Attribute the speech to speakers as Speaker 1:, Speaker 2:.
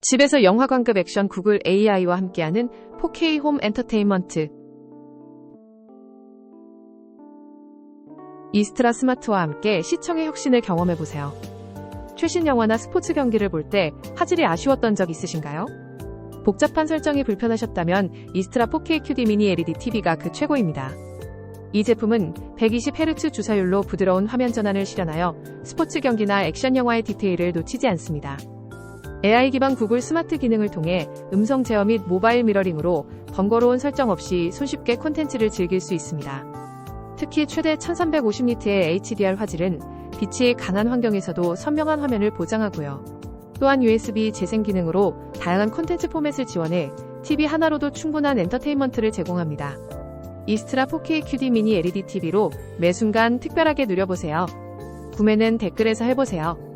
Speaker 1: 집에서 영화관급 액션 구글 AI와 함께하는 4K 홈 엔터테인먼트. 이스트라 스마트와 함께 시청의 혁신을 경험해보세요. 최신 영화나 스포츠 경기를 볼 때 화질이 아쉬웠던 적 있으신가요? 복잡한 설정이 불편하셨다면 이스트라 4K QD 미니 LED TV가 그 최고입니다. 이 제품은 120Hz 주사율로 부드러운 화면 전환을 실현하여 스포츠 경기나 액션 영화의 디테일을 놓치지 않습니다. AI 기반 구글 스마트 기능을 통해 음성 제어 및 모바일 미러링으로 번거로운 설정 없이 손쉽게 콘텐츠를 즐길 수 있습니다. 특히 최대 1350니트의 HDR 화질은 빛이 강한 환경에서도 선명한 화면을 보장하고요. 또한 USB 재생 기능으로 다양한 콘텐츠 포맷을 지원해 TV 하나로도 충분한 엔터테인먼트를 제공합니다. 이스트라 4K QD 미니 LED TV로 매 순간 특별하게 누려보세요. 구매는 댓글에서 해보세요.